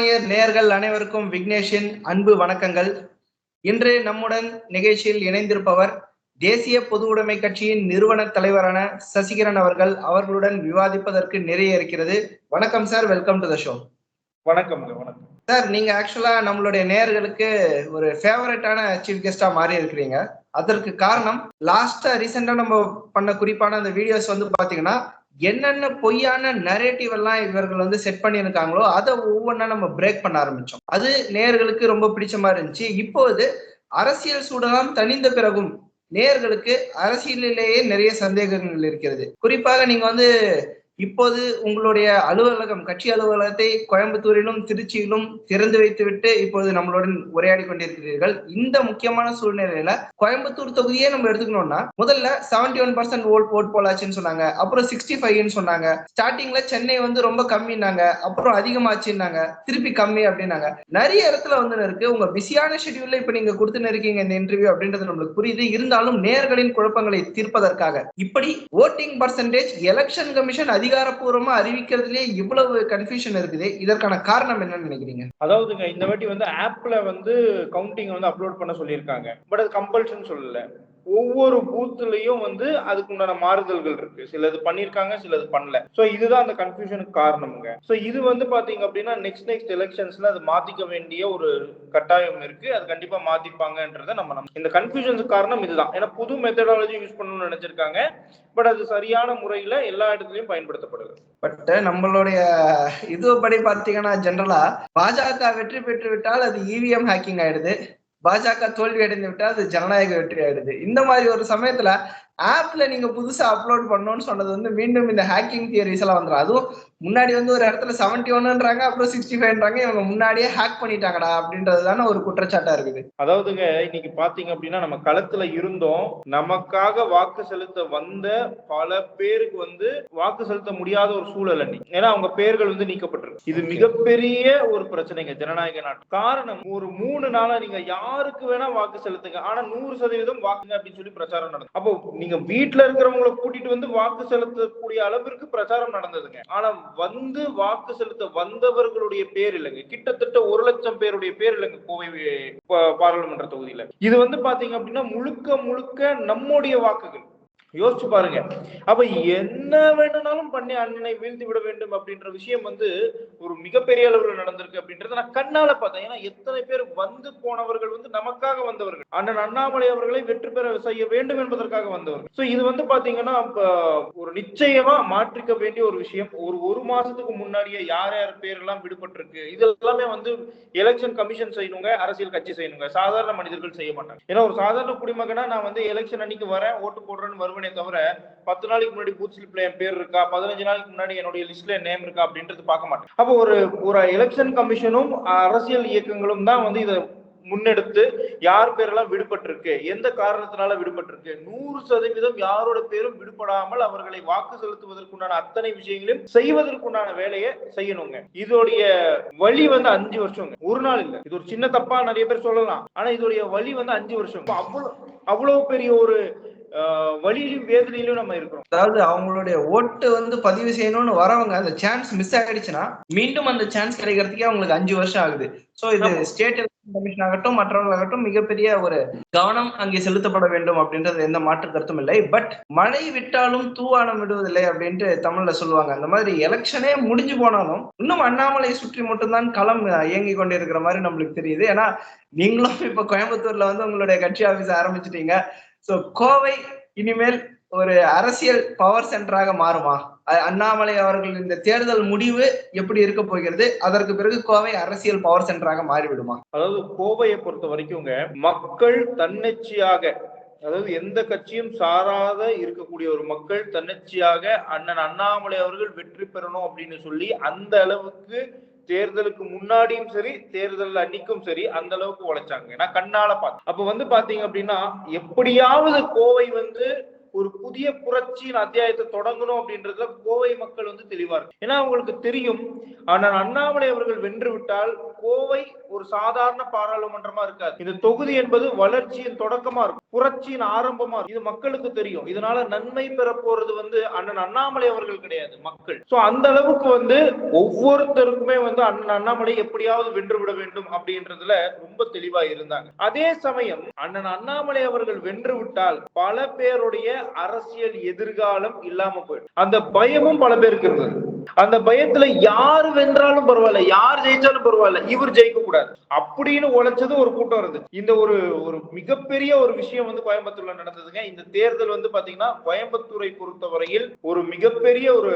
சாமானியர் நேயர்கள் அனைவருக்கும் விக்னேஷின் அன்பு வணக்கங்கள். இன்று நம்முடன் நிகழ்ச்சியில் இணைந்திருப்பவர் தேசிய பொது உடைமை கட்சியின் நிறுவன தலைவரான சசிகரன் அவர்கள். அவர்களுடன் விவாதிப்பதற்கு நிறைய இருக்கிறது. வணக்கம் sir welcome to the show. வணக்கம் வணக்கம். சார் நீங்க ஆக்சுவலா நம்மளுடைய நேயர்களுக்கு ஒரு ஃபேவரட்டான சீஃப் கெஸ்டா மாறி இருக்கிறீங்க. அதற்கு காரணம் லாஸ்டா ரீசெண்டா நம்ம பண்ண குறிப்பான அந்த வீடியோஸ் வந்து பாத்தீங்கன்னா என்னென்ன பொய்யான நரேட்டிவ் எல்லாம் இவர்கள் வந்து செட் பண்ணியிருக்காங்களோ அதை ஒவ்வொன்றா நம்ம பிரேக் பண்ண ஆரம்பிச்சோம். அது நேர்களுக்கு ரொம்ப பிடிச்ச மாதிரி இருந்துச்சு. இப்போது அரசியல் சூடலாம் தணிந்த பிறகும் நேர்களுக்கு அரசியலிலேயே நிறைய சந்தேகங்கள் இருக்கிறது. குறிப்பாக நீங்க வந்து இப்போது உங்களுடைய அலுவலகம் கட்சி அலுவலகத்தை கோயம்புத்தூரிலும் திருச்சியிலும் திறந்து வைத்துவிட்டு இப்போது நம்மளுடன் உரையாடி கொண்டிருக்கிறீர்கள். இந்த முக்கியமான சூழ்நிலையில கோயம்புத்தூர் தொகுதியே நம்ம எடுத்துக்கணும்னா முதல்ல seventy one percent vote vote போலாச்சுன்னு சொன்னாங்க. அப்புறம் சிக்ஸ்டி ஃபைவ்னு சொன்னாங்க ஸ்டார்டிங்ல சென்னை வந்து ரொம்ப கம்மினாங்க அப்புறம் அதிகமாச்சுன்னாங்க. திருப்பி கம்மி அப்படின்னாங்க. நிறைய இடத்துல வந்து இருக்கு. உங்க பிஸியான ஷெட்யூல்ல இப்ப நீங்க கொடுத்துன்னு இருக்கீங்க இந்த இன்டர்வியூ அப்படின்றது நம்மளுக்கு புரியுது. இருந்தாலும் நேர்களின் குழப்பங்களை தீர்ப்பதற்காக. இப்படி ஓட்டிங் பர்சன்டேஜ் எலெக்ஷன் கமிஷன் அதிகாரப்பூர்வமா அறிவிக்கிறதுலயே இவ்வளவு கன்ஃபியூஷன் இருக்குது. இதற்கான காரணம் என்னன்னு நினைக்கிறீங்க? அதாவதுங்க இந்த வாட்டி வந்து ஆப்ல வந்து கவுண்டிங் வந்து அப்லோட் பண்ண சொல்லியிருக்காங்க. பட் அது கம்பல்ஷன் சொல்லல. ஒவ்வொரு பூத்துலயும் வந்து அதுக்கு உண்டான மாறுதல்கள் இருக்கு. சிலது பண்ணிருக்காங்க சிலது பண்ணல. சோ இதுதான் அந்த கன்ஃபியூஷனுக்கு காரணமுங்க. சோ இது வந்து பாத்தீங்க அப்படின்னா நெக்ஸ்ட் நெக்ஸ்ட் எலெக்ஷன்ஸ்ல அது மாத்திக்க வேண்டிய ஒரு கட்டாயம் இருக்கு. அது கண்டிப்பா மாத்திப்பாங்கன்றத நம்ம இந்த கன்ஃபியூஷனுக்கு காரணம் இதுதான். ஏன்னா புது மெத்தடாலஜி யூஸ் பண்ணணும்னு நினைச்சிருக்காங்க. பட் அது சரியான முறையில எல்லா இடத்துலயும் பயன்படுத்தப்படுது. பட் நம்மளுடைய இது படி பாத்தீங்கன்னா ஜெனரலா பாஜக வெற்றி பெற்று விட்டால் அது இவிஎம் ஹேக்கிங் ஆயிடுது. பாஜக தோல்வி அடைந்து விட்டால் அது ஜனநாயக வெற்றி ஆயிடுது. இந்த மாதிரி ஒரு சமயத்துல ஆப்ல நீங்க புதுசா அப்லோட் பண்ணணும்னு சொன்னது வந்து மீண்டும் இந்த ஹேக்கிங் தியரிஸ் எல்லாம் வந்துடும் அதுவும் முன்னாடி வந்து ஒரு இடத்துல செவன்டி ஒன்னுன்றாங்க அப்புறம் சிக்ஸ்டி ஃபைவ்ன்றாங்க இவங்க முன்னாடியே ஹேக் பண்ணிட்டாங்கடா அப்படின்றது தானே ஒரு குற்றச்சாட்டா இருக்குது. அதாவதுங்க இன்னைக்கு பாத்தீங்க அப்படின்னா நம்ம களத்துல இருந்தோம். நமக்காக வாக்கு செலுத்த வந்த பல பேருக்கு வந்து வாக்கு செலுத்த முடியாத ஒரு சூழல் அன்னைக்கு. ஏன்னா அவங்க பேர்கள் வந்து நீக்கப்பட்டிருக்கு. இது மிகப்பெரிய ஒரு பிரச்சனைங்க ஜனநாயக நாட்டு. காரணம் ஒரு மூணு நாளா நீங்க யாருக்கு வேணா வாக்கு செலுத்துங்க. ஆனா நூறு சதவீதம் வாக்குங்க அப்படின்னு சொல்லி பிரச்சாரம் நடந்தது அப்போ நீங்க வீட்டுல இருக்கிறவங்களை கூட்டிட்டு வந்து வாக்கு செலுத்தக்கூடிய அளவிற்கு பிரச்சாரம் நடந்ததுங்க. ஆனா வந்து வாக்கு செலுத்த வந்தவர்களுடைய பேர் இல்லைங்க. கிட்டத்தட்ட ஒரு லட்சம் பேருடைய பேர் இல்லைங்க கோவை பாராளுமன்ற தொகுதியில. இது வந்து பாத்தீங்க அப்படின்னா முழுக்க முழுக்க நம்முடைய வாக்குகள். யோசிச்சு பாருங்க. அப்ப என்ன வேணும்னாலும் பண்ணி அண்ணனை வீழ்த்தி விட வேண்டும் அப்படின்ற விஷயம் வந்து ஒரு மிகப்பெரிய அளவில் நடந்திருக்கு அப்படின்றத நான் கண்ணால பார்த்தேன். ஏன்னா எத்தனை பேர் வந்து போனவர்கள் வந்து நமக்காக வந்தவர்கள். அண்ணன் அண்ணாமலை அவர்களை வெற்றி பெற செய்ய வேண்டும் என்பதற்காக வந்தவர்கள். சோ இது வந்து பாத்தீங்கன்னா ஒரு நிச்சயமா மாற்றிக்க வேண்டிய ஒரு விஷயம். ஒரு ஒரு மாசத்துக்கு முன்னாடியே யார் யார் பேரெல்லாம் விடுபட்டிருக்கு. இது எல்லாமே வந்து எலெக்ஷன் கமிஷன் செய்யணுங்க அரசியல் கட்சி செய்யணுங்க. சாதாரண மனிதர்கள் செய்ய மாட்டாங்க. ஏன்னா ஒரு சாதாரண குடிமகனா நான் வந்து எலெக்ஷன் அன்னைக்கு வரேன் ஓட்டு போடுறேன்னு வருவேன் தவிர பத்து நாளைக்கு முன்னாடி பூத் ஸ்லிப்ல என் பேர் இருக்கா? பதினஞ்சு நாளைக்கு முன்னாடி என்னுடைய லிஸ்ட்ல நேம் இருக்கா? அப்படின்றது பார்க்க மாட்டேன். அப்போ ஒரு ஒரு எலெக்ஷன் கமிஷனும் அரசியல் இயக்கங்களும் தான் வந்து இதை முன்னெடுத்து யார் பேரெல்லாம் விடுபட்டிருக்கு? எந்த காரணத்தினால விடுபட்டிருக்கு? நூறு சதவீதம் யாரோட பேரும் விடுபடாமல் அவர்களை வாக்கு செலுத்துவதற்குண்டான அத்தனை விஷயங்களையும் செய்வதற்குண்டான வேலையை செய்யணுங்க. இதோடைய வழி வந்து அஞ்சு வருஷங்க. ஒரு நாள் இல்ல. இது ஒரு சின்ன தப்பா நிறைய பேர் சொல்லலாம். ஆனா இதோடைய வழி வந்து அஞ்சு வருஷம் அவ்வளவு அவ்வளவு பெரிய ஒரு ஆஹ், வலியிலும் வேதனையிலும் நம்ம இருக்கிறோம். அதாவது அவங்களுடைய ஓட்டு வந்து பதிவு செய்யணும்னு வரவங்க அந்த சான்ஸ் மிஸ் ஆயிடுச்சுன்னா மீண்டும் அந்த சான்ஸ் கிடைக்கிறதுக்கே அவங்களுக்கு அஞ்சு வருஷம் ஆகுது. சோ இது. ஸ்டேட் கமிஷன் ஆகட்டும் மற்றவர்களாகட்டும் மிகப்பெரிய ஒரு கவனம் அங்கே செலுத்தப்பட வேண்டும் அப்படின்றது எந்த மாற்று கருத்தும் இல்லை. பட் மழை விட்டாலும் தூவானம் விடுவதில்லை அப்படின்ட்டு தமிழ்ல சொல்லுவாங்க. அந்த மாதிரி எலெக்ஷனே முடிஞ்சு போனாலும் இன்னும் அண்ணாமலை சுற்றி மட்டும்தான் களம் இயங்கி கொண்டிருக்கிற மாதிரி நம்மளுக்கு தெரியுது. ஏன்னா நீங்களும் இப்ப கோயம்புத்தூர்ல வந்து உங்களுடைய கட்சி ஆபீஸ் ஆரம்பிச்சிட்டீங்க. சோ கோவை இனிமேல் ஒரு அரசியல் பவர் சென்டராக மாறுமா? அண்ணாமலை அவர்கள் இந்த தேர்தல் முடிவு எப்படி இருக்க போகிறது? அதற்கு பிறகு கோவை அரசியல் பவர் சென்டராக மாறிவிடுமா? அதாவது கோவையை பொறுத்த வரைக்கும்ங்க மக்கள் தன்னிச்சையாக அதாவது எந்த கட்சியும் சாராத இருக்கக்கூடிய ஒரு மக்கள் தன்னிச்சையாக அண்ணன் அண்ணாமலை அவர்கள் வெற்றி பெறணும் அப்படின்னு சொல்லி அந்த அளவுக்கு தேர்தலுக்கு முன்னாடியும் சரி தேர்தல் அன்னைக்கும் சரி அந்த அளவுக்கு உழைச்சாங்க. நான் கண்ணால பார்த்தேன் அப்ப வந்து பாத்தீங்க அப்படின்னா எப்படியாவது கோவை வந்து ஒரு புதிய புரட்சியின் அத்தியாயத்தை தொடங்கணும் அப்படின்றதுல கோவை மக்கள் வந்து தெளிவா இருக்கு. ஏன்னா அவங்களுக்கு தெரியும் ஆனால் அண்ணாமலை அவர்கள் வென்று விட்டால் கோவை ஒரு சாதாரண பாராளுமன்றமா இருக்காது. இந்த தொகுதி என்பது வளர்ச்சியின் தொடக்கமா இருக்கும். புரட்சியின் ஆரம்பமா இருக்கும். இது மக்களுக்கு தெரியும். இதனால நன்மை பெற போறது வந்து அண்ணன் அண்ணாமலை அவர்கள் கிடையாது மக்கள். சோ அந்த அளவுக்கு வந்து ஒவ்வொருத்தருக்குமே வந்து அண்ணன் அண்ணாமலை எப்படியாவது வென்று விட வேண்டும் அப்படின்றதுல ரொம்ப தெளிவா இருந்தாங்க. அதே சமயம் அண்ணன் அண்ணாமலை அவர்கள் வென்று விட்டால் பல பேருடைய அரசியல் எதிர்காலம் இல்லாம போயிடும். அந்த பயமும் பல பேருக்கு இருந்தது அந்த பயத்துல யார் வென்றாலும் பரவாயில்ல யார் ஜெயிச்சாலும் பரவாயில்ல இவர் ஜெயிக்க கூடாது அப்படின்னு உழைச்சது ஒரு கூட்டம் இருந்துச்சு இந்த ஒரு ஒரு மிகப்பெரிய ஒரு விஷயம் வந்து கோயம்புத்தூர்ல நடந்ததுங்க. இந்த தேர்தல் வந்து பாத்தீங்கன்னா கோயம்புத்தூரை பொறுத்தவரையில் ஒரு மிகப்பெரிய ஒரு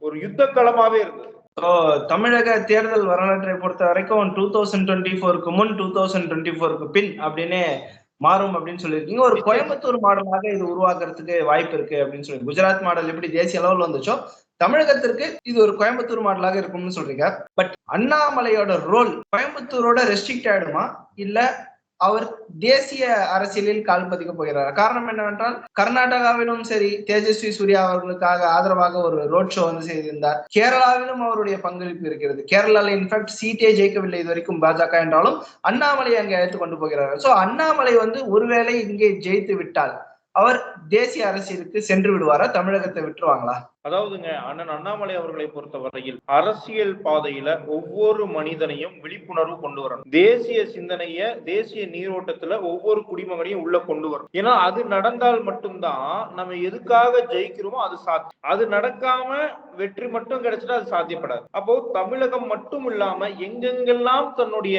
ஒரு யுத்த களமாவே இருந்தது தமிழக தேர்தல் வரலாற்றை பொறுத்த வரைக்கும் டூ தௌசண்ட் டுவெண்ட்டி ஃபோருக்கு முன் டூ தௌசண்ட் டுவெண்ட்டி ஃபோருக்கு பின் அப்படின்னு மாறும் அப்படின்னு சொல்லியிருக்கீங்க. ஒரு கோயம்புத்தூர் மாடலாக இது உருவாக்குறதுக்கு வாய்ப்பு இருக்கு அப்படின்னு சொல்லி குஜராத் மாடல் எப்படி தேசிய அளவில் வந்துச்சோ தமிழகத்திற்கு இது ஒரு கோயம்புத்தூர் மாடலாக இருக்கும்னு சொல்றீங்க. பட் அண்ணாமலையோட ரோல் கோயம்புத்தூரோட ரெஸ்ட்ரிக்ட் ஆயிடுமா? இல்ல அவர் தேசிய அரசியலில் கால் பதிக்க போகிறார். காரணம் என்னவென்றால் கர்நாடகாவிலும் சரி தேஜஸ்வி சூர்யா அவர்களுக்காக ஆதரவாக ஒரு ரோட் ஷோ வந்து செய்திருந்தார். கேரளாவிலும் அவருடைய பங்களிப்பு இருக்கிறது. கேரளால இன்ஃபேக்ட் சீட்டே ஜெயிக்கவில்லை இது வரைக்கும் பாஜக என்றாலும் அண்ணாமலை அங்கே அழைத்து கொண்டு போகிறார். சோ அண்ணாமலை வந்து ஒருவேளை இங்கே ஜெயித்து விட்டால் அவர் தேசிய அரசியலுக்கு சென்று விடுவாரா? தமிழகத்தை விட்டுருவாங்களா? அதாவதுங்க அண்ணன் அண்ணாமலை அவர்களை பொறுத்தவரையில் அரசியல் பாதையில ஒவ்வொரு மனிதனையும் விழிப்புணர்வு கொண்டு வரணும். தேசிய சிந்தனைய தேசிய நீரோட்டத்துல ஒவ்வொரு குடிமகனையும் உள்ள கொண்டு வரணும். ஏன்னா அது நடந்தால் மட்டும்தான் நம்ம எதுக்காக ஜெயிக்கிறோமோ அது சாத்தியம். அது நடக்காம வெற்றி மட்டும் கிடைச்சிட்டா அது சாத்தியப்படாது. அப்போ தமிழகம் மட்டும் இல்லாம எங்கெங்கெல்லாம் தன்னுடைய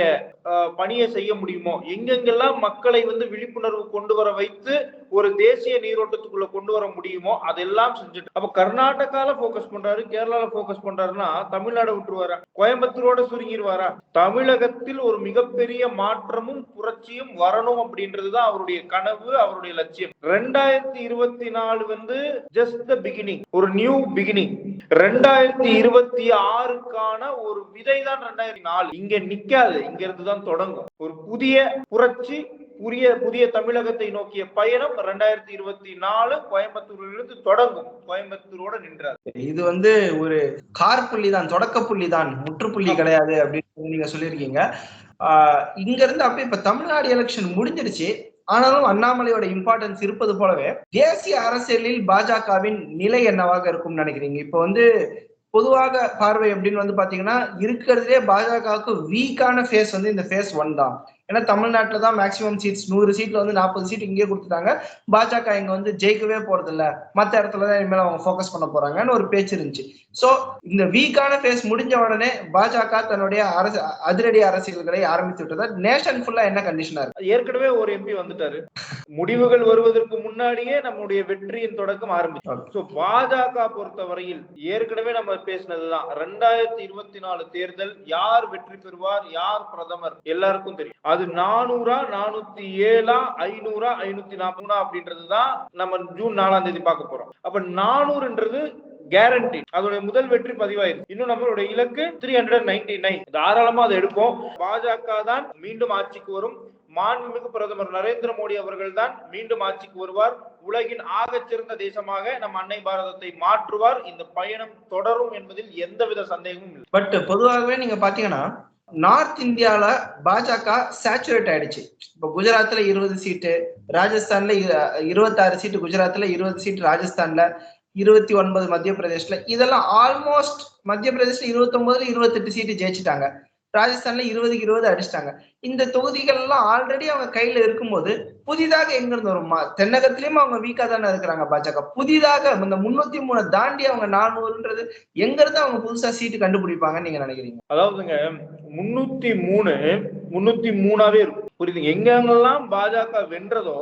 பணியை செய்ய முடியுமோ எங்கெங்கெல்லாம் மக்களை வந்து விழிப்புணர்வு கொண்டு வர வைத்து ஒரு தேசிய நீரோட்டத்துக்குள்ள கொண்டு வர முடியுமோ அதெல்லாம் செஞ்சுட்டு அப்ப கர்நாடகால போக்கஸ் பண்றாரு கேரளால போக்கஸ் பண்றாருன்னா தமிழ்நாடு விட்டுருவாரா? கோயம்புத்தூரோட சுருங்கிடுவாரா தமிழகத்தில் ஒரு மிகப்பெரிய மாற்றமும் புரட்சியும் வரணும் அப்படின்றதுதான் அவருடைய கனவு அவருடைய லட்சியம். ரெண்டாயிரத்தி இருபத்தி நாலு வந்து ஜஸ்ட் த பிகினிங் ஒரு நியூ பிகினிங் ரெண்டாயிரத்தி இருபத்தி ஆறுக்கான ஒரு விதை தான் ரெண்டாயிரத்தி நாலு. இங்க நிக்காது இங்க இருந்து தான் தொடங்கும். ஒரு புதிய புரட்சி புதிய புதிய தமிழகத்தை நோக்கிய பயணம் ரெண்டாயிரத்தி இருபத்தி நாலு கோயம்புத்தூரிலிருந்து தொடங்கும். கோயம்புத்தூரோட நின்றார். இது வந்து ஒரு கார் புள்ளி தான் தொடக்க புள்ளி தான் முற்றுப்புள்ளி கிடையாது அப்படின்னு நீங்க சொல்லியிருக்கீங்க. ஆஹ் இங்க இருந்து அப்படியே இப்ப தமிழ்நாடு எலெக்ஷன் முடிஞ்சிருச்சு. ஆனாலும் அண்ணாமலையோட இம்பார்ட்டன்ஸ் இருப்பது போலவே தேசிய அரசியலில் பாஜகவின் நிலை என்னவாக இருக்கும்னு நினைக்கிறீங்க? இப்ப வந்து பொதுவாக பார்வை அப்படின்னு வந்து பாத்தீங்கன்னா இருக்கிறதுலே பாஜகவுக்கு வீக்கான ஃபேஸ் வந்து இந்த ஃபேஸ் ஒன் தான். ஏன்னா தமிழ்நாட்டுல தான் மேக்சிமம் சீட்ஸ் நூறு சீட்ல வந்து நாற்பது சீட் இங்கே கொடுத்துட்டாங்க. பாஜக இங்க வந்து ஜெயிக்கவே போறது இல்ல மத்த இடத்துல தான் இனிமேல் அவங்க ஃபோக்கஸ் பண்ண போறாங்கன்னு ஒரு பேச்சு இருந்துச்சு. சோ இந்த வீக்கான ஃபேஸ் முடிஞ்ச உடனே பாஜக தன்னுடைய அரசு அதிரடி அரசியல்களை ஆரம்பித்து விட்டதா. நேஷன் ஃபுல்லா என்ன கண்டிஷனா இருக்கு? ஏற்கனவே ஒரு எம்பி வந்துட்டாரு. முடிவுகள் வருவதற்கு முன்னாடியே நம்முடைய வெற்றியின் தொடக்கம் ஆரம்பிச்சு. சோ பாஜக பொறுத்தவரையில் ஏற்கனவே நம்ம பேசினதுதான். ரெண்டாயிரத்தி இருபத்தி நாலு தேர்தல் யார் வெற்றி பெறுவார் யார் பிரதமர்? எல்லாருக்கும் தெரியும். அது நானூறா நானூத்தி ஏழா ஐநூறா ஐநூத்தி நாற்பதா அப்படின்றதுதான் நம்ம ஜூன் நாலாம் தேதி பார்க்க போறோம். அப்ப நானூறுன்றது கேரண்டி அதோட முதல் வெற்றி பதிவாயிருக்கு. இன்னும் நம்மளுடைய இலக்கு த்ரீ ஹண்ட்ரட் நைன்டி நைன் தாராளமா அதை எடுப்போம். பாஜக தான் மீண்டும் ஆட்சிக்கு வரும். மாண்புமிகு பிரதமர் நரேந்திர மோடி அவர்கள் தான் மீண்டும் ஆட்சிக்கு வருவார். உலகின் ஆகச்சிறந்த தேசமாக நம் அன்னை பாரதத்தை மாற்றுவார். இந்த பயணம் தொடரும் என்பதில் எந்தவித சந்தேகமும் இல்லை. பட் பொதுவாகவே நீங்க பாத்தீங்கன்னா நார்த் இந்தியால பாஜக சேச்சுரேட் ஆயிடுச்சு. இப்ப குஜராத்ல இருபது சீட்டு ராஜஸ்தான்ல இருபத்தாறு சீட்டு குஜராத்ல இருபது சீட்டு ராஜஸ்தான்ல இருபத்தி ஒன்பது மத்திய பிரதேஷ்ல இதெல்லாம் ஆல்மோஸ்ட் மத்திய பிரதேஷ்ல இருபத்தி ஒன்பதுல இருபத்தெட்டு சீட்டு ஜெயிச்சிட்டாங்க. ராஜஸ்தான்ல இருபதுக்கு இருபது அடிச்சிட்டாங்க. இந்த தொகுதிகள் எல்லாம் ஆல்ரெடி அவங்க கையில இருக்கும்போது புதிதாக எங்க இருந்து வருமா? தென்னகத்திலயும் அவங்க வீக்கா தானே இருக்கிறாங்க பாஜக. புதிதாக இந்த முன்னூத்தி மூணு தாண்டி அவங்க நானூறுன்றது எங்க இருந்து அவங்க புதுசா சீட்டு கண்டுபிடிப்பாங்கன்னு நீங்க நினைக்கிறீங்க? அதாவதுங்க முன்னூத்தி மூணு முன்னூத்தி மூணாவே இருக்கும். புரியுதுங்க? எங்கெங்கெல்லாம் பாஜக வென்றதோ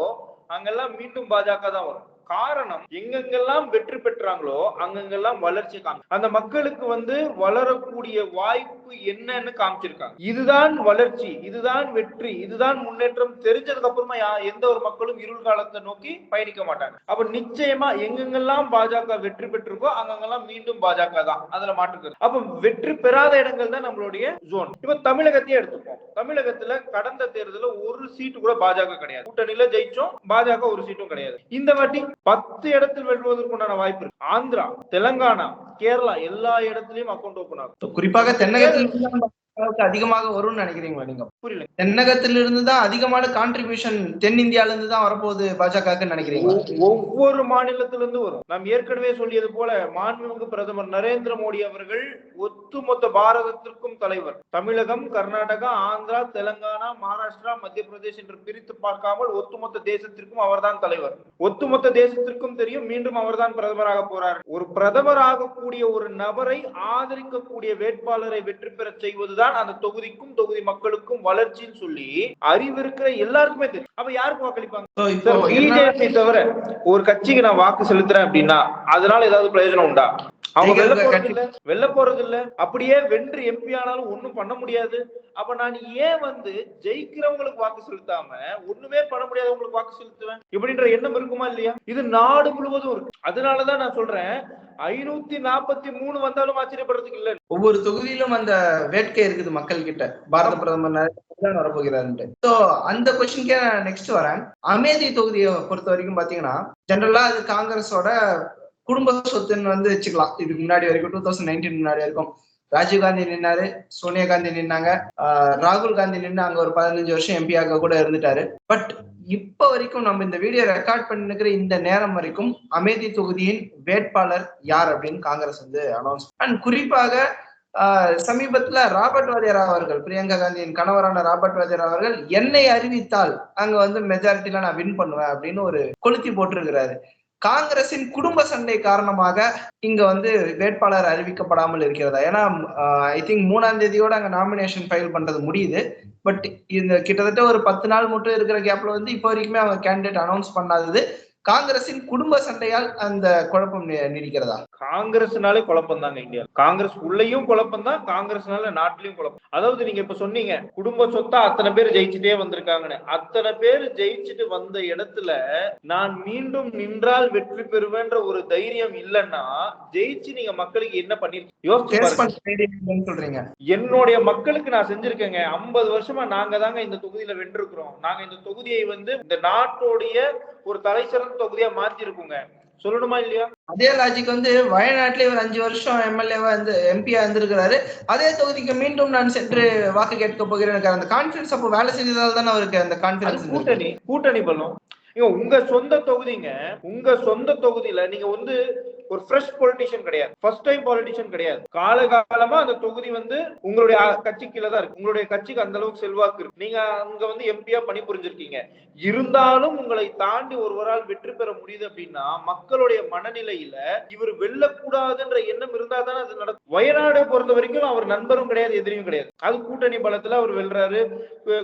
அங்கெல்லாம் மீண்டும் பாஜக தான் வரும். காரணம் எங்கெங்கெல்லாம் வெற்றி பெற்றாங்களோ அங்கெங்கெல்லாம் வளர்ச்சி காமி அந்த மக்களுக்கு வந்து வளரக்கூடிய வாய்ப்பு என்னன்னு காமிச்சிருக்காங்க. இதுதான் வளர்ச்சி இதுதான் வெற்றி இதுதான் முன்னேற்றம் தெரிஞ்சதுக்கு அப்புறமா எந்த ஒரு மக்களும் இருள் காலத்தை நோக்கி பயணிக்க மாட்டாங்க. அப்ப நிச்சயமா எங்கெங்கெல்லாம் பாஜக வெற்றி பெற்றிருக்கோ அங்கங்கெல்லாம் மீண்டும் பாஜக தான். அதுல மாற்றுக்கிறது அப்ப வெற்றி பெறாத இடங்கள் தான் நம்மளுடைய ஜோன் இப்ப தமிழகத்தையே எடுத்துப்போம். தமிழகத்துல கடந்த தேர்தலில் ஒரு சீட்டு கூட பாஜக கிடையாது. கூட்டணியில ஜெயிச்சோம் பாஜக ஒரு சீட்டும் கிடையாது. இந்த வாட்டி பத்து இடத்தில் வெல்வதற்குண்டான வாய்ப்பு இருக்கு. ஆந்திரா தெலங்கானா கேரளா எல்லா இடத்துலயும் அக்கௌண்ட் ஓபன் ஆகும். குறிப்பாக தென்னகத்தில் அளவுக்கு அதிகமாக வரும்னு நினைக்கிறீங்களா நீங்க? புரியல. தென்னகத்திலிருந்து தான் அதிகமான கான்ட்ரிபியூஷன் தென்னிந்தியால இருந்து தான் வரப்போகுது பாஜகன்னு நினைக்கிறீங்களா? ஒவ்வொரு மாநிலத்திலிருந்து வரும். நாம் ஏற்கனவே சொல்லியது போல மாண்புமிகு பிரதமர் நரேந்திர மோடி அவர்கள் ஒட்டுமொத்த பாரதத்திற்கும் தலைவர். தமிழகம் கர்நாடகா ஆந்திரா தெலுங்கானா மகாராஷ்டிரா மத்திய பிரதேஷ் என்று பிரித்து பார்க்காமல் ஒட்டுமொத்த தேசத்திற்கும் அவர்தான் தலைவர். ஒட்டுமொத்த தேசத்திற்கும் தெரியும் மீண்டும் அவர்தான் பிரதமராக போறார். ஒரு பிரதமர் ஆகக்கூடிய ஒரு நபரை ஆதரிக்கக்கூடிய வேட்பாளரை வெற்றி பெறச் செய்வதுதான் அந்த தொகுதிக்கும் தொகுதி மக்களுக்கும் வளர்ச்சின்னு சொல்லி அறிவு இருக்கிற எல்லாருக்குமே தெரியும். அப்ப யாருக்கு வாக்களிப்பாங்க? பிஜேபி தவிர ஒரு கட்சிக்கு நான் வாக்கு செலுத்துறேன் அப்படின்னா அதனால ஏதாவது பிரயோஜனம் உண்டா? அவங்க இருக்க போறது இல்ல வெல்ல போறது இல்ல அப்படியே வென்று எம்பி ஆனாலும் ஒண்ணும் பண்ண முடியாது. அப்ப நான் ஏன் வந்து ஜெயிக்கிறவங்களுக்கு வாக்கு செலுத்தாம ஒண்ணுமே பண்ண முடியாதவங்களுக்கு வாக்கு செலுத்துவேன்? இப்படின்ற எண்ணம் இருக்குமா இல்லையா? இது நாடு முழுவதும் இருக்கு. அதனாலதான் நான் சொல்றேன் ஐநூத்தி நாற்பத்தி மூணு வந்தாலும் ஆச்சரியப்படுறதுக்கு இல்ல. ஒவ்வொரு தொகுதியிலும் அந்த வேட்கை இருக்குது மக்கள் கிட்ட பாரத பிரதமர் சோ அந்த கொஸ்டின்கே நெக்ஸ்ட் வரேன். அமேதி தொகுதியை பொறுத்த வரைக்கும் பாத்தீங்கன்னா ஜெனரலா அது காங்கிரஸோட குடும்ப சொத்துன்னு வந்து வச்சுக்கலாம். இதுக்கு முன்னாடி வரைக்கும் டூ தௌசண்ட் நைன்டீன் முன்னாடி வரைக்கும். ராஜீவ் காந்தி நின்னாரு சோனியா காந்தி நின்னாங்க. ஆஹ் ராகுல் காந்தி நின்று அங்க ஒரு பதினஞ்சு வருஷம் எம்பியாக கூட இருந்துட்டாரு. பட் இப்ப வரைக்கும் நம்ம இந்த வீடியோ ரெக்கார்ட் பண்ணிருக்கிற இந்த நேரம் வரைக்கும் அமேதி தொகுதியின் வேட்பாளர் யார் அப்படின்னு காங்கிரஸ் வந்து அனௌன்ஸ் அண்ட் குறிப்பாக ஆஹ் சமீபத்துல ராபர்ட் வாதியாரா அவர்கள் பிரியங்கா காந்தியின் கணவரான ராபர்ட் வாதியாரா அவர்கள் என்னை அறிவித்தால் அங்க வந்து மெஜாரிட்டில நான் வின் பண்ணுவேன் அப்படின்னு ஒரு கொளுத்தி போட்டிருக்கிறாரு. காங்கிரசின் குடும்ப சண்டை காரணமாக இங்க வந்து வேட்பாளர் அறிவிக்கப்படாமல் இருக்கிறதா? ஏன்னா ஐ திங்க் மூணாம் தேதியோட அங்க நாமினேஷன் ஃபைல் பண்றது முடியுது. பட் இந்த கிட்டத்தட்ட ஒரு பத்து நாள் மட்டும் இருக்கிற கேப்ல வந்து இப்போ வரைக்குமே அவங்க கேண்டிடேட் அனௌன்ஸ் பண்ணாதது காங்கிரசின் குடும்ப சண்டையால் அந்த குழப்பம் நீடிக்கிறதா? காங்கிரஸ்னாலே குழப்பம் தாங்க இந்தியா. காங்கிரஸ் உள்ளேயும் குழப்பம் தான் காங்கிரஸ்னால நாட்டிலையும் குழப்பம். அதாவது நீங்க இப்ப சொன்னீங்க குடும்ப சொத்தா அத்தனை பேர் ஜெயிச்சுட்டே வந்திருக்காங்கன்னு. அத்தனை பேர் ஜெயிச்சுட்டு வந்த இடத்துல நான் மீண்டும் நின்றால் வெற்றி பெறுவேன்ற ஒரு தைரியம் இல்லைன்னா ஜெயிச்சு நீங்க மக்களுக்கு என்ன பண்ணிருக்கீங்க சொல்றீங்க. என்னுடைய மக்களுக்கு நான் செஞ்சிருக்கேங்க. ஐம்பது வருஷமா நாங்க தாங்க இந்த தொகுதியில வென்றிருக்கிறோம். நாங்க இந்த தொகுதியை வந்து இந்த நாட்டோடைய ஒரு தலை சிறந்த தொகுதியா மாத்தி இருக்கோங்க சொல்லணுமா இல்லையா? அதே லாஜிக் வந்து வயநாட்டுல இவர் அஞ்சு வருஷம் எம்எல்ஏவா இருந்து எம்பியா இருந்திருக்கிறாரு. அதே தொகுதிக்கு மீண்டும் நான் சென்று வாக்கு கேட்க போகிறேன் அந்த கான்பிடன்ஸ் அப்போ வேலை செஞ்சதால தானே அவருக்கு அந்த கான்பிடன்ஸ் கூட்டணி கூட்டணி பலம் ஏங்க, உங்க சொந்த தொகுதிங்க உங்க சொந்த தொகுதியில நீங்க வந்து ஒரு ஃப்ரெஷ் பொலிட்டிஷியன் கிடையாது. ஃபர்ஸ்ட் டைம் பொலிட்டிஷியன் கிடையாது. காலகாலமா அந்த தொகுதி வந்து உங்களுடைய கட்சி கீழே தான் இருக்கு. உங்களுடைய கட்சிக்கு அந்த அளவுக்கு செல்வாக்கு இருக்கு. நீங்க அங்க வந்து எம்பியா பணி புரிஞ்சிருக்கீங்க. இருந்தாலும் உங்களை தாண்டி ஒருவரால் வெற்றி பெற முடியுது அப்படின்னா மக்களுடைய மனநிலையில இவர் வெல்லக்கூடாதுன்ற எண்ணம் இருந்தா தானே அது நடக்கும். வயநாடு பொறுத்த வரைக்கும் அவர் நண்பரும் கிடையாது எதிரியும் கிடையாது. அது கூட்டணி பலத்துல அவர் வெல்றாரு.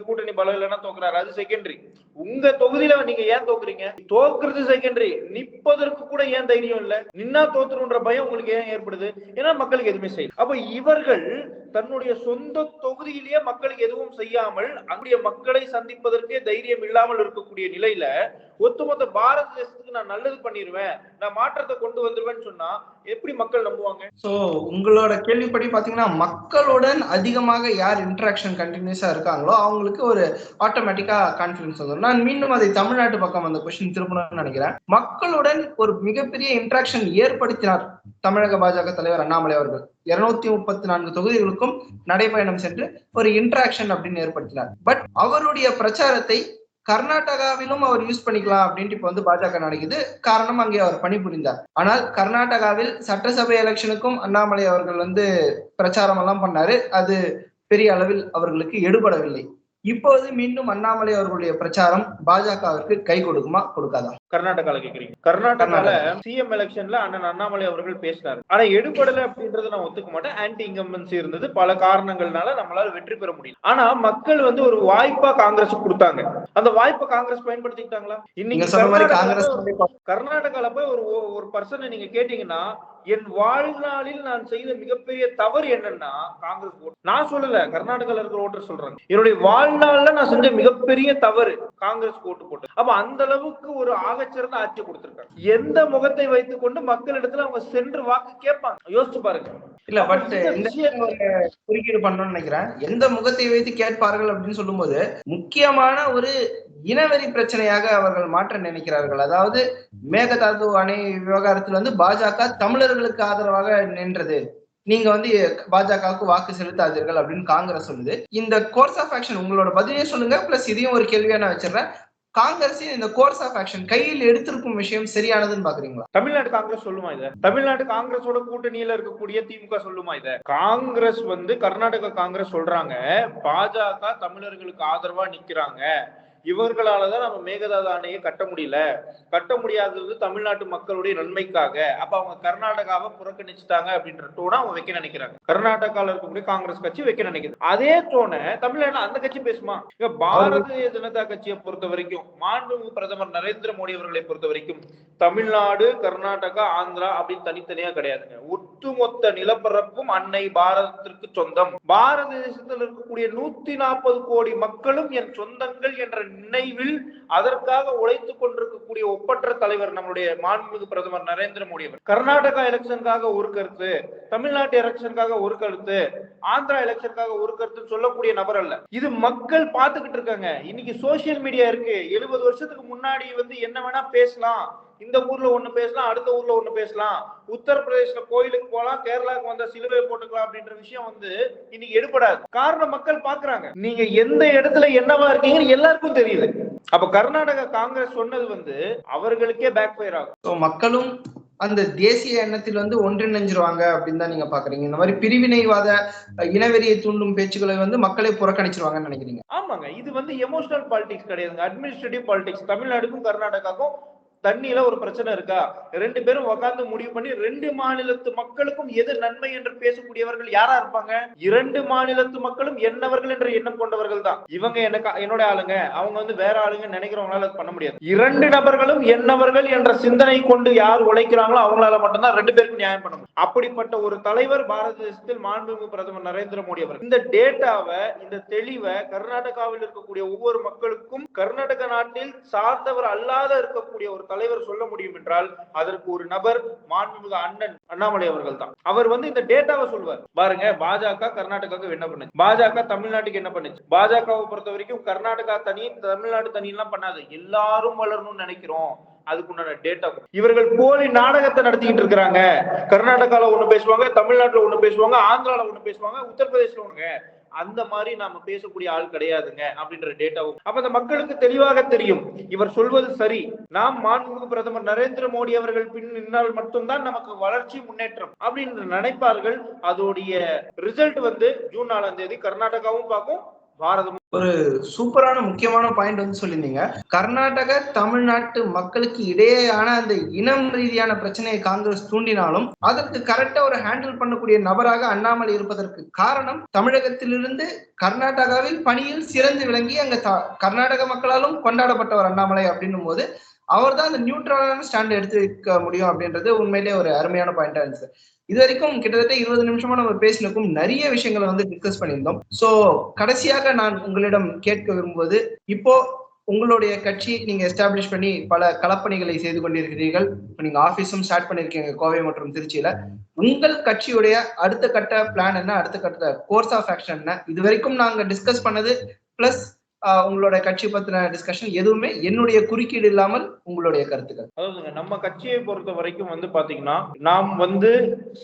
கூட்டணி பலம் இல்லைன்னா தோக்குறாரு. அது செகண்டரி உங்க தொகுதியில நீங்க ஏன் தோக்குறீங்க? தோக்குறது செகண்டரி நிப்பதற்கு கூட ஏன் தைரியம் இல்ல? நின்னா தோத்துருன்ற பயம் உங்களுக்கு ஏன் ஏற்படுது? ஏன்னா மக்களுக்கு எதுவுமே செய்யல. அப்ப இவர்கள் தன்னுடைய சொந்த தொகுதியிலேயே மக்களுக்கு எதுவும் செய்யாமல் அங்குடைய மக்களை சந்திப்பதற்கே தைரியம் இல்லாமல் இருக்கக்கூடிய நிலையில ஒட்டுமொத்த பாரத தேசத்துக்கு நான் நல்லது பண்ணிடுவேன் நான் மாற்றத்தை கொண்டு வந்துருவேன்னு சொன்னா எப்படி மக்கள் நம்புவாங்க? சோ உங்களோட கேள்விப்படி பாத்தீங்கன்னா மக்களுடன் அதிகமாக யார் இன்டராக்ஷன் கண்டினியூஸா இருக்காங்களோ அவங்களுக்கு ஒரு ஆட்டோமேட்டிக்கா கான்பிடன்ஸ் வந்துடும் நான் மீண்டும் அதை தமிழ்நாட்டு பக்கம் அந்த கொஸ்டின் திரும்பணும்னு நினைக்கிறேன். மக்களுடன் ஒரு மிகப்பெரிய இன்டராக்ஷன் ஏற்படுத்தினார் தமிழக பாஜக தலைவர் அண்ணாமலை அவர்கள். இருநூத்தி முப்பத்தி நான்கு தொகுதிகளுக்கும் நடைபயணம் சென்று ஒரு இன்டராக்ஷன் அப்படின்னு ஏற்படுத்தினார். பட் அவருடைய பிரச்சாரத்தை கர்நாடகாவிலும் அவர் யூஸ் பண்ணிக்கலாம் அப்படின்ட்டு இப்ப வந்து பாஜக நினைக்குது காரணம் அங்கே அவர் பணிபுரிந்தார். ஆனால் கர்நாடகாவில் சட்டசபை எலெக்ஷனுக்கும் அண்ணாமலை அவர்கள் வந்து பிரச்சாரம் எல்லாம் பண்ணாரு. அது பெரிய அளவில் அவர்களுக்கு எடுபடவில்லை. இப்போது மீண்டும் அண்ணாமலை அவர்களுடைய பிரச்சாரம் பாஜகவிற்கு கை கொடுக்குமா? கொடுக்காதா? கர்நாடகால கேக்குறீங்க. கர்நாடகால சிஎம் எலெக்ஷன்ல அண்ணன் அண்ணாமலை அவர்கள் பேசினாரு. ஆனா எடுபடல அப்படின்றத நான் ஒத்துக்க மாட்டேன். ஆன்டி இன்கம்பன்சி இருந்தது. பல காரணங்கள்னால நம்மளால வெற்றி பெற முடியல. ஆனா மக்கள் வந்து ஒரு வாய்ப்பா காங்கிரஸ் கொடுத்தாங்க. அந்த வாய்ப்பை காங்கிரஸ் பயன்படுத்திக்கிட்டாங்களா? இன்னைக்கு கர்நாடகால போய் ஒரு ஒரு பர்சனை நீங்க கேட்டீங்கன்னா என் வாழ்நாளில் நான் செய்த மிகப்பெரிய தவறு என்னன்னா காங்கிரஸ் நான் சொல்லல. கர்நாடகால இருக்கிற ஓட்டர் சொல்றாங்க. என்னுடைய வாழ்நாள்ல நான் செஞ்ச மிகப்பெரிய தவறு காங்கிரஸ் ஓட்டு போட்டு அப்ப அந்த அளவுக்கு ஒரு ஆகச்சிறந்த ஆட்சி கொடுத்திருக்காங்க. எந்த முகத்தை வைத்துக் கொண்டு மக்களிடத்துல அவங்க சென்று வாக்கு கேட்பாங்க. யோசிச்சு பாருங்க. இல்ல பட் இந்த குறுக்கீடு பண்ணணும்னு நினைக்கிறேன். எந்த முகத்தை வைத்து கேட்பார்கள் அப்படின்னு சொல்லும்போது முக்கியமான ஒரு இனவெறி பிரச்சனையாக அவர்கள் மாற்ற நினைக்கிறார்கள். அதாவது மேகதாது அணை விவகாரத்தில் வந்து பாஜக தமிழர்களுக்கு ஆதரவாக நின்றது. நீங்க வந்து பாஜகவுக்கு வாக்கு செலுத்தாதீர்கள் அப்படின்னு காங்கிரஸ் சொல்லுது. இந்த கோர்ஸ் ஆஃப் ஆக்ஷன் உங்களோட பதிலே சொல்லுங்க பிளஸ் இதையும் ஒரு கேள்வியா நான் வச்சிடறேன். காங்கிரஸ் இந்த கோர்ஸ் ஆஃப் ஆக்ஷன் கையில் எடுத்திருக்கும் விஷயம் சரியானதுன்னு பாக்குறீங்களா? தமிழ்நாடு காங்கிரஸ் சொல்லுமா இத? தமிழ்நாடு காங்கிரஸோட கூட்டணியில இருக்கக்கூடிய திமுக சொல்லுமா இத? காங்கிரஸ் வந்து கர்நாடக காங்கிரஸ் சொல்றாங்க. பாஜக தமிழர்களுக்கு ஆதரவா நிக்கிறாங்க. இவர்களாலதான் நம்ம மேகதாது அணையை கட்ட முடியல. கட்ட முடியாதது தமிழ்நாட்டு மக்களுடைய நன்மைக்காக. அப்ப அவங்க கர்நாடகாவை புறக்கணிச்சுட்டாங்க அப்படின்ற டோனை அவங்க வைக்க நினைக்கிறாங்க. கர்நாடகால இருக்கக்கூடிய காங்கிரஸ் கட்சி வைக்க நினைக்குது. அதே டோனை தமிழ்நாடு அந்த கட்சி பேசுமா? இங்க பாரதிய ஜனதா கட்சியை பொறுத்த வரைக்கும் மாண்புமிகு பிரதமர் நரேந்திர மோடி அவர்களை பொறுத்த வரைக்கும் தமிழ்நாடு கர்நாடகா ஆந்திரா அப்படின்னு தனித்தனியா கிடையாதுங்க. ஒட்டுமொத்த நிலப்பரப்பும் அன்னை பாரதத்திற்கு சொந்தம். பாரத தேசத்தில் இருக்கக்கூடிய நூத்தி நாற்பது கோடி மக்களும் என் சொந்தங்கள் என்ற நினைவில் அதற்காக உழைத்துக் கொண்டிருக்கக்கூடிய ஒப்பற்ற தலைவர் நம்மளுடைய மாண்புமிகு பிரதமர் நரேந்திர மோடி அவர் கர்நாடகா எலெக்ஷனுக்காக ஒரு கருத்து தமிழ்நாட்டு எலெக்ஷனுக்காக ஒரு கருத்து ஆந்திரா எலெக்ஷனுக்காக ஒரு கருத்து சொல்லக்கூடிய நபர் அல்ல. இது மக்கள் பார்த்துக்கிட்டு இருக்காங்க. இன்னைக்கு சோசியல் மீடியா இருக்கு. எழுபது வருஷத்துக்கு முன்னாடி வந்து என்ன வேணா பேசலாம். இந்த ஊர்ல ஒண்ணு பேசலாம் அடுத்த ஊர்ல ஒண்ணு பேசலாம். உத்தரப்பிரதேசல கோயிலுக்கு போலாம் கேரளாவுக்கு வந்தா சிலுவை போட்டுக்கலாம் அப்படின்ற விஷயம் வந்து இன்னைக்கு எடுபடாது. காரணம் மக்கள் பாக்குறாங்க. நீங்க எந்த இடத்துல என்னவா இருக்கீங்கன்னு எல்லாருக்கும் தெரியுது. அப்ப கர்நாடகா காங்கிரஸ் சொன்னது வந்து அவர்களுக்கே பேக் ஃபயர் ஆகும் மக்களும் அந்த தேசிய எண்ணத்தில் வந்து ஒன்றிணைஞ்சிருவாங்க அப்படின்னு தான் நீங்க பாக்குறீங்க. இந்த மாதிரி பிரிவினைவாத இனவெறியை தூண்டும் பேச்சுக்களை வந்து மக்களே புறக்கணிச்சிருவாங்கன்னு நினைக்கிறீங்க. ஆமாங்க. இது வந்து எமோஷனல் பாலிடிக்ஸ் கிடையாதுங்க. அட்மினிஸ்ட்ரேட்டிவ் பாலிடிக்ஸ் தமிழ்நாடுக்கும் கர்நாடகாக்கும் தண்ணியில ஒரு பிரச்சனை இருக்கா? ரெண்டு பேரும் உட்கார்ந்து முடிவு பண்ணி ரெண்டு மாநிலத்து மக்களுக்கும் எது நன்மை என்று பேசக்கூடியவர்கள் யாரா இருப்பாங்க? இரண்டு மாநிலத்து மக்களும் என்னவர்கள் என்ற எண்ணம் கொண்டவர்கள் தான். இவங்க எனக்கு என்னோட ஆளுங்க. அவங்க வந்து வேற ஆளுங்க நினைக்கிறவங்களால பண்ண முடியாது. இரண்டு நபர்களும் என்னவர்கள் என்ற சிந்தனை கொண்டு யார் உழைக்கிறாங்களோ அவங்களால மட்டும்தான் ரெண்டு பேருக்கும் நியாயம் பண்ண முடியும். அப்படிப்பட்ட ஒரு தலைவர் பாரத தேசத்தில் மாண்புமிகு பிரதமர் நரேந்திர மோடி அவர் இந்த டேட்டாவை இந்த தெளிவை கர்நாடகாவில் இருக்கக்கூடிய ஒவ்வொரு மக்களுக்கும் கர்நாடக நாட்டில் சார்ந்தவர் அல்லாத இருக்கக்கூடிய ஒரு தலைவர் சொல்ல முடியும் என்றால் அதற்கு ஒரு நபர் மாண்புமிகு அண்ணன் அண்ணாமலை அவர்கள் தான் அவர் வந்து இந்த டேட்டாவை சொல்வார். பாருங்க பாஜக கர்நாடகாவுக்கு என்ன பண்ணுச்சு? பாஜக தமிழ்நாட்டுக்கு என்ன பண்ணுச்சு? பாஜகவை பொறுத்த வரைக்கும் கர்நாடகா தனி தமிழ்நாடு தனி எல்லாம் பண்ணாது. எல்லாரும் வளரணும்னு நினைக்கிறோம். அதுக்குண்டான டேட்டா இவர்கள் போலி நாடகத்தை நடத்திக்கிட்டு இருக்கிறாங்க. கர்நாடகால ஒண்ணு பேசுவாங்க தமிழ்நாட்டுல ஒண்ணு பேசுவாங்க ஆந்திரால ஒண்ணு பேசுவாங்க உத்தரப்பிரதேசல ஒண்ணுங்க. அந்த மாதிரி நாம பேசக்கூடிய ஆள் கிடையாதுங்க அப்படின்ற டேட்டாவும் அப்ப அந்த மக்களுக்கு தெளிவாக தெரியும் இவர் சொல்வது சரி. நாம் மாண்புமிகு பிரதமர் நரேந்திர மோடி அவர்கள் பின் நின்னால் மட்டும்தான் நமக்கு வளர்ச்சி முன்னேற்றம் அப்படின்னு நினைப்பார்கள். அதோடைய ரிசல்ட் வந்து ஜூன் நாலாம் தேதி கர்நாடகாவும் பார்க்கும் ஒரு சூப்பரான முக்கியமான பாயிண்ட் வந்து சொல்லியிருந்தீங்க. கர்நாடக தமிழ்நாட்டு மக்களுக்கு இடையேயான அந்த இனம் ரீதியான பிரச்சனையை காங்கிரஸ் தூண்டினாலும் அதற்கு கரெக்டா ஒரு ஹேண்டில் பண்ணக்கூடிய நபராக அண்ணாமலை இருப்பதற்கு காரணம் தமிழகத்திலிருந்து கர்நாடகாவில் பணியில் சிறந்து விளங்கி அங்க கர்நாடக மக்களாலும் கொண்டாடப்பட்டவர் அண்ணாமலை அப்படின்னும் போது அவர் தான் அந்த நியூட்ரலான ஸ்டாண்ட் எடுத்து வைக்க முடியும் அப்படின்றது உண்மையிலேயே ஒரு அருமையான பாயிண்டா இருந்துச்சு. இது வரைக்கும் கிட்டத்தட்ட இருபது நிமிஷமா நம்ம பேசினக்கும் நிறைய விஷயங்களை வந்து டிஸ்கஸ் பண்ணியிருந்தோம். சோ கடைசியாக நான் உங்களிடம் கேட்க விரும்புவது இப்போ உங்களுடைய கட்சி நீங்க எஸ்டாப்ளிஷ் பண்ணி பல களப்பணிகளை செய்து கொண்டிருக்கிறீர்கள். இப்போ நீங்க ஆபீஸும் ஸ்டார்ட் பண்ணிருக்கீங்க கோவை மற்றும் திருச்சியில. உங்கள் கட்சியுடைய அடுத்த கட்ட பிளான் என்ன? அடுத்த கட்ட கோர்ஸ் ஆஃப் ஆக்ஷன் என்ன? இது வரைக்கும் நாங்க டிஸ்கஸ் பண்ணது பிளஸ் உங்களோட கட்சி பத்தின டிஸ்கஷன் எதுவுமே என்னுடைய குறுக்கீடு இல்லாமல் உங்களுடைய கருத்துக்கள். அதாவதுங்க நம்ம கட்சியை பொறுத்த வரைக்கும் வந்து பாத்தீங்கன்னா நாம் வந்து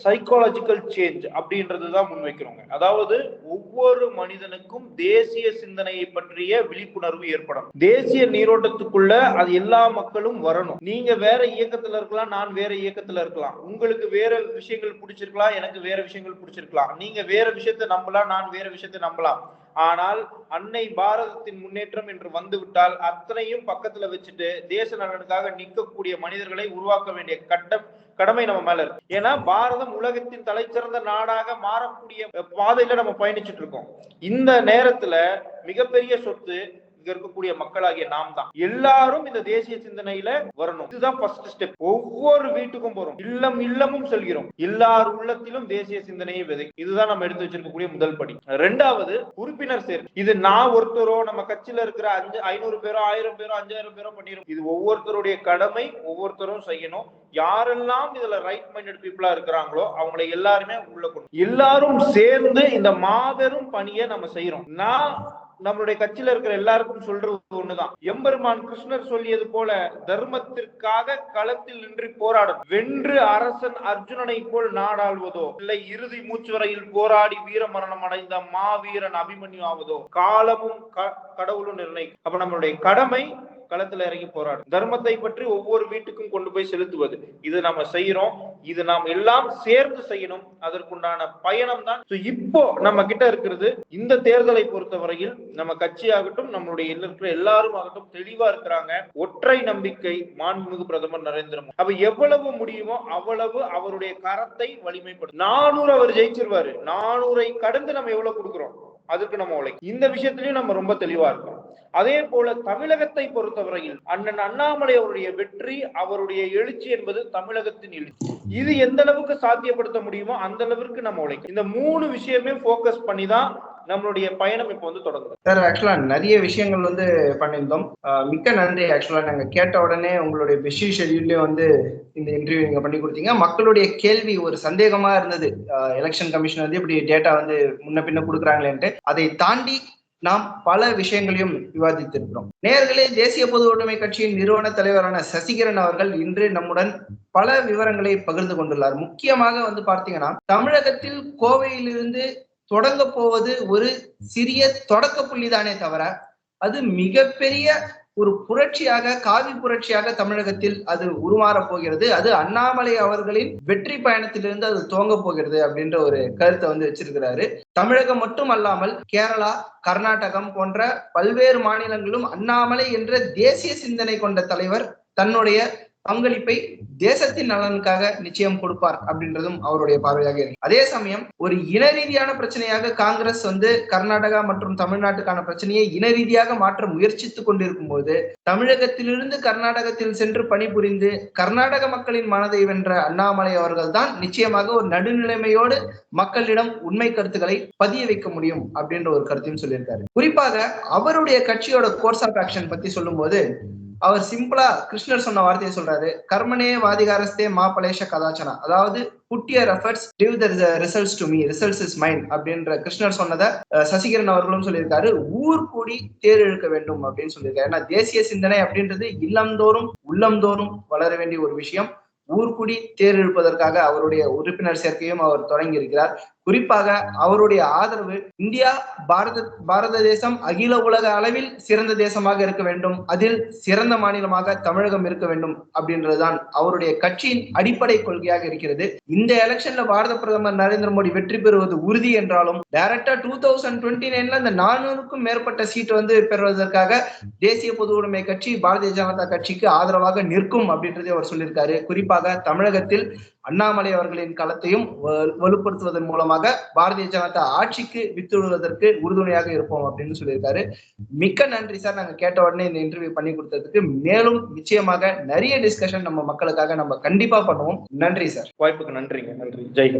சைக்காலஜிக்கல் சேஞ்ச் அப்படின்றதுதான் முன்வைக்கிறோங்க. அதாவது ஒவ்வொரு மனிதனுக்கும் தேசிய சிந்தனையை பற்றிய விழிப்புணர்வு ஏற்படணும். தேசிய நீரோட்டத்துக்குள்ள அது எல்லா மக்களும் வரணும். நீங்க வேற இயக்கத்துல இருக்கலாம் நான் வேற இயக்கத்துல இருக்கலாம். உங்களுக்கு வேற விஷயங்கள் பிடிச்சிருக்கலாம் எனக்கு வேற விஷயங்கள் பிடிச்சிருக்கலாம். நீங்க வேற விஷயத்தை நம்பலாம் நான் வேற விஷயத்தை நம்பலாம். ஆனால் அன்னை பாரதத்தின் முன்னேற்றம் என்று வந்துவிட்டால் அத்தனையும் பக்கத்துல வச்சுட்டு தேச நலனுக்காக நிற்கக்கூடிய மனிதர்களை உருவாக்க வேண்டிய கட்டம் கடமை நம்ம மேல இருக்கு. ஏன்னா பாரதம் உலகத்தின் தலைச்சிறந்த நாடாக மாறக்கூடிய பாதையில நம்ம பயணிச்சுட்டு இருக்கோம். இந்த நேரத்துல மிகப்பெரிய சொத்து இங்க இருக்கக்கூடிய மக்களாகிய நாம் தான் எல்லாரும் இந்த தேசிய சிந்தனையில வரணும். இதுதான் ஃபர்ஸ்ட் ஸ்டெப் ஒவ்வொரு வீட்டுக்கும் போறோம். இல்லம் இல்லமும் செல்கிறோம். எல்லார் உள்ளத்திலும் தேசிய சிந்தனையை விதை இதுதான் நம்ம எடுத்து வச்சிருக்கக்கூடிய முதல் படி. ரெண்டாவது உறுப்பினர் சேர் இது நான் ஒருத்தரோ நம்ம கட்சியில இருக்கிற அஞ்சு ஐநூறு பேரோ ஆயிரம் பேரோ அஞ்சாயிரம் பேரோ பண்ணிடும் இது ஒவ்வொருத்தருடைய கடமை ஒவ்வொருத்தரும் செய்யணும். யாரெல்லாம் இதுல ரைட் மைண்டட் பீப்புளா இருக்கிறாங்களோ அவங்களை எல்லாருமே உள்ள கொண்டு. எல்லாரும் சேர்ந்து இந்த மாபெரும் பணியை நம்ம செய்யறோம் நான் நம்மளுடைய கட்சியில இருக்கிற எல்லாருக்கும் சொல்றது ஒண்ணுதான். எம்பெருமான் கிருஷ்ணர் சொல்லியது போல தர்மத்திற்காக களத்தில் நின்று போராடும் வென்று அரசன் அர்ஜுனனை போல் நாடாள்வதோ இல்லை இறுதி மூச்சு வரையில் போராடி வீர மரணம் அடைந்த மாவீரன் அபிமன்யு ஆவதோ காலமும் க- கடவுளும் நிர்ணயிக்கும். அப்ப நம்மளுடைய கடமை களத்துல இறங்கி போராடும். தர்மத்தை பற்றி ஒவ்வொரு வீட்டுக்கும் கொண்டு போய் செலுத்துவது. இது நம்ம செய்யறோம் இது நாம் எல்லாம் சேர்ந்து செய்யணும். அதற்குண்டான பயணம் தான் இப்போ நம்ம கிட்ட இருக்கிறது இந்த தேர்தலை பொறுத்தவரையில் நம்ம கட்சியாகட்டும் நம்மளுடைய இருக்கிற எல்லாரும் ஆகட்டும் தெளிவா இருக்கிறாங்க. ஒற்றை நம்பிக்கை மாண்புமிகு பிரதமர் நரேந்திர மோடி. அப்ப எவ்வளவு முடியுமோ அவ்வளவு அவருடைய கரத்தை வலிமைப்படும் நானூறு அவர் ஜெயிச்சிருவாரு. நானூறை கடந்து நம்ம எவ்வளவு கொடுக்குறோம்? அதுக்கு நம்ம உழைக்கும் இந்த விஷயத்திலயும் நம்ம ரொம்ப தெளிவா இருக்கோம் அதே போல தமிழகத்தை பொறுத்தவரையில் அண்ணன் அண்ணாமலை அவருடைய வெற்றி அவருடைய எழுச்சி என்பது தமிழகத்தின் எழுச்சி. இது எந்த அளவுக்கு சாத்தியப்படுத்த முடியுமோ அந்த அளவிற்கு நம்ம உழைக்கும் இந்த மூணு விஷயமே போக்கஸ் பண்ணி தான் நம்மளுடைய பயணம் இப்போ வந்து தொடங்குது. சார் ஆக்சுவலா நிறைய விஷயங்கள் வந்து பண்ணியிருந்தோம். மிக்க நன்றி ஆக்சுவலா நாங்க கேட்ட உடனே உங்களுடைய பிஸி ஷெட்யூல்லே வந்து இந்த இன்டர்வியூ நீங்க பண்ணி கொடுத்தீங்க. மக்களுடைய கேள்வி ஒரு சந்தேகமா இருந்தது. எலெக்ஷன் கமிஷன் வந்து இப்படி டேட்டா வந்து முன்ன பின்ன கொடுக்குறாங்களேன்ட்டு. அதை தாண்டி நாம் பல விஷயங்களையும் விவாதித்திருக்கிறோம். நேர்களே தேசிய பொது உடைமை கட்சியின் நிறுவன தலைவரான சசிகரன் அவர்கள் இன்று நம்முடன் பல விவரங்களை பகிர்ந்து கொண்டுள்ளார். முக்கியமாக வந்து பார்த்தீங்கன்னா தமிழகத்தில் கோவையிலிருந்து தொடங்க போவது ஒரு சிறிய தொடக்க புள்ளிதானே தவிர அது மிகப்பெரிய ஒரு புரட்சியாக காவி புரட்சியாக தமிழகத்தில் அது உருமாறப் போகிறது. அது அண்ணாமலை அவர்களின் வெற்றி பயணத்திலிருந்து அது துவங்க போகிறது அப்படின்ற ஒரு கருத்தை வந்து வச்சிருக்கிறாரு. தமிழகம் மட்டும் அல்லாமல் கேரளா கர்நாடகம் போன்ற பல்வேறு மாநிலங்களும் அண்ணாமலை என்ற தேசிய சிந்தனை கொண்ட தலைவர் தன்னுடைய பங்களிப்பை தேசத்தின் நலனுக்காக நிச்சயம் கொடுப்பார் அப்படின்றதும் அவருடைய பார்வையாக இருக்கு. அதே சமயம் ஒரு இன ரீதியான பிரச்சனையாக காங்கிரஸ் வந்து கர்நாடகா மற்றும் தமிழ்நாட்டுக்கான பிரச்சனையை இன ரீதியாக மாற்ற முயற்சித்துக் கொண்டிருக்கும் போது தமிழகத்திலிருந்து கர்நாடகத்தில் சென்று பணிபுரிந்து கர்நாடக மக்களின் மனதை வென்ற அண்ணாமலை அவர்கள் தான் நிச்சயமாக ஒரு நடுநிலைமையோடு மக்களிடம் உண்மை கருத்துக்களை பதிய வைக்க முடியும் அப்படின்ற ஒரு கருத்தையும் சொல்லியிருக்காரு. குறிப்பாக அவருடைய கட்சியோட கோர்ஸ் ஆஃப் ஆக்ஷன் பத்தி சொல்லும்போது அவர் சிம்பிளா கிருஷ்ணர் சொன்ன வார்த்தையை சொல்றாரு. கர்மனே வாதிகாரஸ்தே மா பலேஷ கதாச்சனா. அதாவது put your efforts give the results to me results is mind அப்படின்ற கிருஷ்ணர் சொன்னதை சசிகரன் அவர்களும் சொல்லியிருக்காரு. ஊர் கூடி தேர் இழுக்க வேண்டும் அப்படின்னு சொல்லியிருக்காரு. ஏன்னா தேசிய சிந்தனை அப்படின்றது இல்லந்தோறும் உள்ளந்தோறும் வளர வேண்டிய ஒரு விஷயம். ஊர்குடி தேர் இழுப்பதற்காக அவருடைய உறுப்பினர் சேர்க்கையும் அவர் தொடங்கி இருக்கிறார் குறிப்பாக அவருடைய ஆதரவு இந்தியா பாரத பாரத தேசம் அகில உலக அளவில் சிறந்த தேசமாக இருக்க வேண்டும். அதில் சிறந்த மாநிலமாக தமிழகம் இருக்க வேண்டும் அப்படின்றதுதான் அவருடைய கட்சியின் அடிப்படை கொள்கையாக இருக்கிறது. இந்த எலெக்ஷன்ல பாரத பிரதமர் நரேந்திர மோடி வெற்றி பெறுவது உறுதி என்றாலும் டைரக்டா டூ தௌசண்ட் டுவெண்ட்டி நைன்ல இந்த நானூறுக்கும் மேற்பட்ட சீட் வந்து பெறுவதற்காக தேசிய பொது உடைமை கட்சி பாரதிய ஜனதா கட்சிக்கு ஆதரவாக நிற்கும் அப்படின்றதே அவர் சொல்லியிருக்காரு. குறிப்பாக தமிழகத்தில் அண்ணாமலை அவர்களின் களத்தையும் வலுப்படுத்துவதன் மூலமாக பாரதிய ஜனதா ஆட்சிக்கு வித்துடுவதற்கு உறுதுணையாக இருப்போம் அப்படின்னு சொல்லியிருக்காரு. மிக்க நன்றி சார். நாங்க கேட்ட உடனே இந்த இன்டர்வியூ பண்ணி கொடுத்ததுக்கு. மேலும் நிச்சயமாக நிறைய டிஸ்கஷன் நம்ம மக்களுக்காக நம்ம கண்டிப்பா பண்ணுவோம். நன்றி சார். வாய்ப்புக்கு நன்றிங்க. நன்றி. ஜெய்